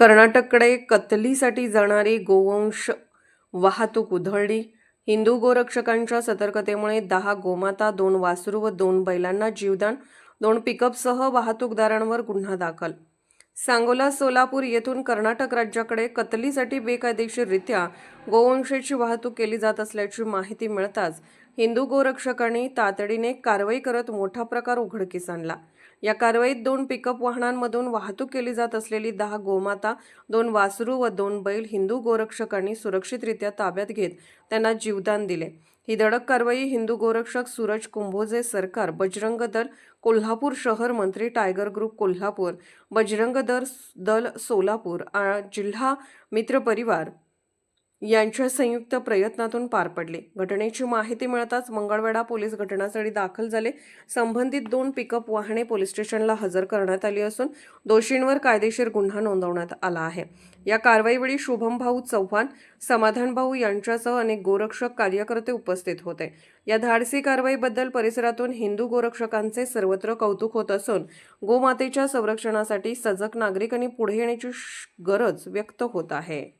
कर्नाटककडे कतलीसाठी जाणारी गोवंश वाहतूक उधळली. हिंदू गोरक्षकांच्या सतर्कतेमुळे दहा गोमाता दोन वासरू व दोन बैलांना जीवदान दोन पिकअपसह वाहतूकदारांवर गुन्हा दाखल. सांगोला सोलापूर येथून कर्नाटक राज्याकडे कतलीसाठी बेकायदेशीररित्या गोवंशेची वाहतूक केली जात असल्याची माहिती मिळताच हिंदू गोरक्षकांनी तातडीने कारवाई करत मोठा प्रकार उघडकीस आणला. या कारवाईत दोन पिकअप वाहनांमधून वाहतूक केली जात असलेली दहा गोमाता दोन वासरू व दोन बैल हिंदू गोरक्षकांनी सुरक्षितरित्या ताब्यात घेत त्यांना जीवदान दिले. ही धडक कारवाई हिंदू गोरक्षक सूरज कुंभोजे सरकार बजरंग दल कोल्हापूर शहर मंत्री टायगर ग्रुप कोल्हापूर बजरंग दल दल सोलापूर जिल्हा मित्र परिवार यांच्या संयुक्त प्रयत्नातून पार पडले. घटनेची माहिती मिळताच मंगळवेढा पोलीस घटनास्थळी दाखल झाले. संबंधित दोन पिकअप वाहने पोलीस स्टेशनला हजर करण्यात आली असून दोषींवर कायदेशीर गुन्हा नोंदवण्यात आला आहे. या कारवाईवेळी शुभम भाऊ चव्हाण समाधान भाऊ यांच्यासह अनेक गोरक्षक कार्यकर्ते उपस्थित होते. या धाडसी कारवाईबद्दल परिसरातून हिंदू गोरक्षकांचे सर्वत्र कौतुक होत असून गोमातेच्या संरक्षणासाठी सजग नागरिकांनी पुढे येण्याची श- गरज व्यक्त होत आहे.